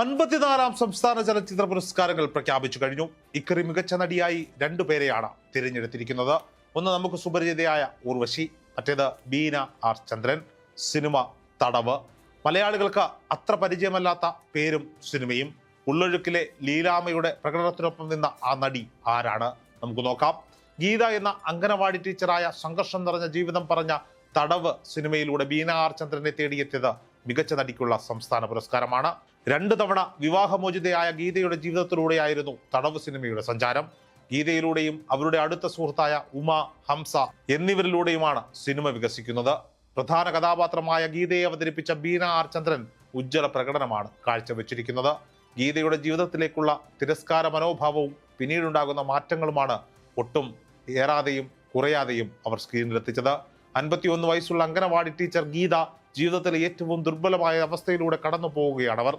അൻപത്തിനാലാം സംസ്ഥാന ചലച്ചിത്ര പുരസ്കാരങ്ങൾ പ്രഖ്യാപിച്ചു കഴിഞ്ഞു. ഇക്കറി മികച്ച നടിയായി രണ്ടുപേരെയാണ് തിരഞ്ഞെടുത്തിരിക്കുന്നത്. ഒന്ന് നമുക്ക് സുപരിചിതയായ ഊർവശി മറ്റേത് ബീന ആർ ചന്ദ്രൻ. സിനിമ തടവ്. മലയാളികൾക്ക് അത്ര പരിചയമല്ലാത്ത പേരും സിനിമയും. ഉള്ളൊഴുക്കിലെ ലീലാമയുടെ പ്രകടനത്തിനൊപ്പം നിന്ന ആ നടി ആരാണ്? നമുക്ക് നോക്കാം. ഗീത എന്ന അംഗനവാടി ടീച്ചറായ സംഘർഷം നിറഞ്ഞ ജീവിതം പറഞ്ഞ തടവ് സിനിമയിലൂടെ ബീന ആർ ചന്ദ്രനെ തേടിയെത്തിയത് മികച്ച നടിക്കുള്ള സംസ്ഥാന പുരസ്കാരമാണ്. രണ്ട് തവണ വിവാഹമോചിതയായ ഗീതയുടെ ജീവിതത്തിലൂടെയായിരുന്നു തടവ് സിനിമയുടെ സഞ്ചാരം. ഗീതയിലൂടെയും അവരുടെ അടുത്ത സുഹൃത്തായ ഉമ ഹംസ എന്നിവരിലൂടെയുമാണ് സിനിമ വികസിക്കുന്നത്. പ്രധാന കഥാപാത്രമായ ഗീതയെ അവതരിപ്പിച്ച ബീന ആർ ചന്ദ്രൻ ഉജ്ജ്വല പ്രകടനമാണ് കാഴ്ചവെച്ചിരിക്കുന്നത്. ഗീതയുടെ ജീവിതത്തിലേക്കുള്ള തിരസ്കാര മനോഭാവവും പിന്നീടുണ്ടാകുന്ന മാറ്റങ്ങളുമാണ് ഒട്ടും ഏറാതെയും കുറയാതെയും അവർ സ്ക്രീനിലെത്തിച്ചത്. അൻപത്തിയൊന്ന് വയസ്സുള്ള അംഗനവാടി ടീച്ചർ ഗീത ജീവിതത്തിലെ ഏറ്റവും ദുർബലമായ അവസ്ഥയിലൂടെ കടന്നു പോവുകയാണ് അവർ.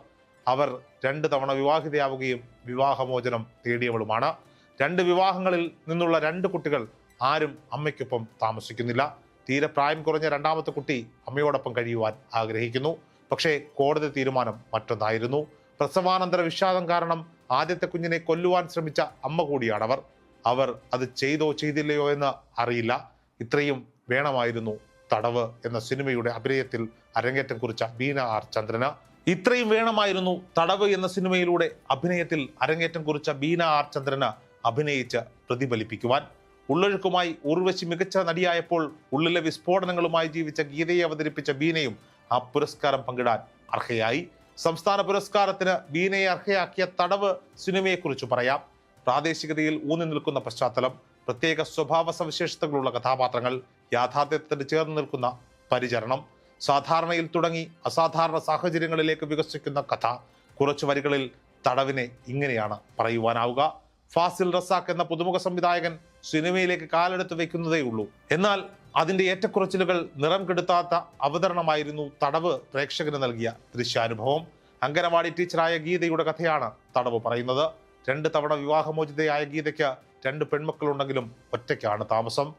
അവർ രണ്ട് തവണ വിവാഹിതയാവുകയും വിവാഹമോചനം തേടിയവളുമാണ്. രണ്ട് വിവാഹങ്ങളിൽ നിന്നുള്ള രണ്ട് കുട്ടികൾ ആരും അമ്മയ്ക്കൊപ്പം താമസിക്കുന്നില്ല. തീരെ പ്രായം കുറഞ്ഞ രണ്ടാമത്തെ കുട്ടി അമ്മയോടൊപ്പം കഴിയുവാൻ ആഗ്രഹിക്കുന്നു. പക്ഷേ കോടതി തീരുമാനം മറ്റൊന്നായിരുന്നു. പ്രസവാനന്തര വിഷാദം കാരണം ആദ്യത്തെ കുഞ്ഞിനെ കൊല്ലുവാൻ ശ്രമിച്ച അമ്മ കൂടിയാണവർ. അവർ അത് ചെയ്തോ ചെയ്തില്ലയോ എന്ന് അറിയില്ല. ഇത്രയും വേണമായിരുന്നു തടവ് എന്ന സിനിമയുടെ അഭിനയത്തിൽ അരങ്ങേറ്റം കുറിച്ച ബീന ആർ ചന്ദ്രന്. ഇത്രയും വേണമായിരുന്നു തടവ് എന്ന സിനിമയിലൂടെ അഭിനയത്തിൽ അരങ്ങേറ്റം കുറിച്ച ബീന ആർ ചന്ദ്രന് അഭിനയിച്ച് പ്രതിഫലിപ്പിക്കുവാൻ. ഉള്ളൊഴുക്കുമായി ഉർവശി മികച്ച നടിയായപ്പോൾ ഉള്ളിലെ വിസ്ഫോടനങ്ങളുമായി ജീവിച്ച ഗീതയെ അവതരിപ്പിച്ച ബീനയും ആ പുരസ്കാരം പങ്കിടാൻ അർഹയായി. സംസ്ഥാന പുരസ്കാരത്തിന് ബീനയെ അർഹയാക്കിയ തടവ് സിനിമയെക്കുറിച്ച് പറയാം. പ്രാദേശികതയിൽ ഊന്നി നിൽക്കുന്ന പശ്ചാത്തലം പ്രത്യേക സ്വഭാവ സവിശേഷതകളുള്ള കഥാപാത്രങ്ങൾ യാഥാർത്ഥ്യത്തിന് ചേർന്ന് നിൽക്കുന്ന പരിചരണം സാധാരണയിൽ തുടങ്ങി അസാധാരണ സാഹചര്യങ്ങളിലേക്ക് വികസിക്കുന്ന കഥ കുറച്ചു വരികളിൽ തടവിനെ ഇങ്ങനെയാണ് പറയുവാനാവുക. ഫാസിൽ റസാഖ് എന്ന പുതുമുഖ സംവിധായകൻ സിനിമയിലേക്ക് കാലെടുത്ത് വെക്കുന്നതേ ഉള്ളൂ. എന്നാൽ അതിന്റെ ഏറ്റക്കുറച്ചിലുകൾ നിറം കെടുത്താത്ത അവതരണമായിരുന്നു തടവ് പ്രേക്ഷകന് നൽകിയ ദൃശ്യാനുഭവം. അംഗനവാടി ടീച്ചറായ ഗീതയുടെ കഥയാണ് തടവ് പറയുന്നത്. രണ്ട് തവണ വിവാഹമോചിതയായ ഗീതയ്ക്ക് രണ്ട് പെൺമക്കളുണ്ടെങ്കിലും ഒറ്റയ്ക്കാണ് താമസം.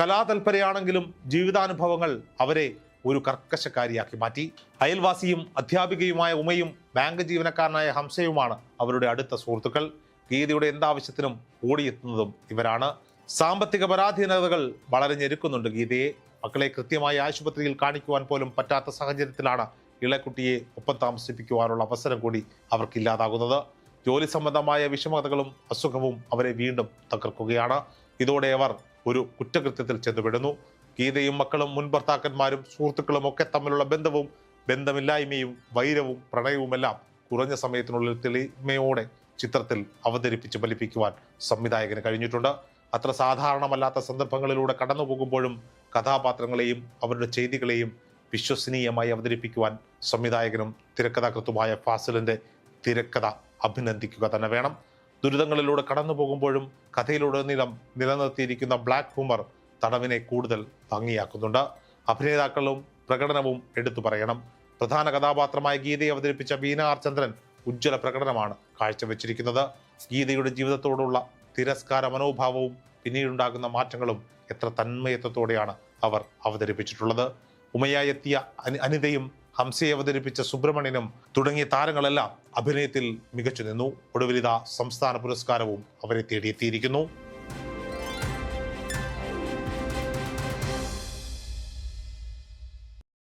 കലാതൽപരയാണെങ്കിലും ജീവിതാനുഭവങ്ങൾ അവരെ ഒരു കർക്കശക്കാരിയാക്കി മാറ്റി. അയൽവാസിയും അധ്യാപികയുമായ ഉമയും ബാങ്ക് ജീവനക്കാരനായ ഹംസയുമാണ് അവരുടെ അടുത്ത സുഹൃത്തുക്കൾ. ഗീതയുടെ എന്താവശ്യത്തിനും ഓടിയെത്തുന്നതും ഇവരാണ്. സാമ്പത്തിക പരാധീനതകൾ വളരെ ഞെരുക്കുന്നുണ്ട് ഗീതയെ. മക്കളെ കൃത്യമായി ആശുപത്രിയിൽ കാണിക്കുവാൻ പോലും പറ്റാത്ത സാഹചര്യത്തിലാണ് ഇളക്കുട്ടിയെ ഒപ്പം താമസിപ്പിക്കുവാനുള്ള അവസരം കൂടി അവർക്കില്ലാതാകുന്നത് ജോലി സംബന്ധമായ വിഷമതകളും അസുഖവും അവരെ വീണ്ടും തകർക്കുകയാണ്. ഇതോടെ അവർ ഒരു കുറ്റകൃത്യത്തിൽ ചെന്നുപെടുന്നു. ഗീതയും മക്കളും മുൻ ഭർത്താക്കന്മാരും സുഹൃത്തുക്കളും ഒക്കെ തമ്മിലുള്ള ബന്ധവും ബന്ധമില്ലായ്മയും വൈരവും പ്രണയവുമെല്ലാം കുറഞ്ഞ സമയത്തിനുള്ളിൽ തെളിമയോടെ ചിത്രത്തിൽ അവതരിപ്പിച്ച് ഫലിപ്പിക്കുവാൻ സംവിധായകന് കഴിഞ്ഞിട്ടുണ്ട്. അത്ര സാധാരണമല്ലാത്ത സന്ദർഭങ്ങളിലൂടെ കടന്നു പോകുമ്പോഴും കഥാപാത്രങ്ങളെയും അവരുടെ ചെയ്തികളെയും വിശ്വസനീയമായി അവതരിപ്പിക്കുവാൻ സംവിധായകനും തിരക്കഥാകൃത്തുമായ ഫാസിലിന്റെ തിരക്കഥ അഭിനന്ദിക്കുക തന്നെ വേണം. ദുരിതങ്ങളിലൂടെ കടന്നു പോകുമ്പോഴും കഥയിലുടനീളം നിലനിർത്തിയിരിക്കുന്ന ബ്ലാക്ക് ഹ്യൂമർ തടവിനെ കൂടുതൽ ഭംഗിയാക്കുന്നുണ്ട്. അഭിനേതാക്കളും പ്രകടനവും എടുത്തു പറയണം. പ്രധാന കഥാപാത്രമായ ഗീതയെ അവതരിപ്പിച്ച ബീന ആർ ഉജ്ജ്വല പ്രകടനമാണ് കാഴ്ചവെച്ചിരിക്കുന്നത്. ഗീതയുടെ ജീവിതത്തോടുള്ള തിരസ്കാര മനോഭാവവും പിന്നീടുണ്ടാകുന്ന മാറ്റങ്ങളും എത്ര തന്മയത്വത്തോടെയാണ് അവർ അവതരിപ്പിച്ചിട്ടുള്ളത്. ഉമയായി എത്തിയ അനി- അനിതയും ഹംസയെ അവതരിപ്പിച്ച സുബ്രഹ്മണ്യനും തുടങ്ങിയ താരങ്ങളെല്ലാം അഭിനയത്തിൽ മികച്ചു നിന്നു. ഒടുവിലിത സംസ്ഥാന പുരസ്കാരവും അവരെ തേടിയെത്തിയിരിക്കുന്നു.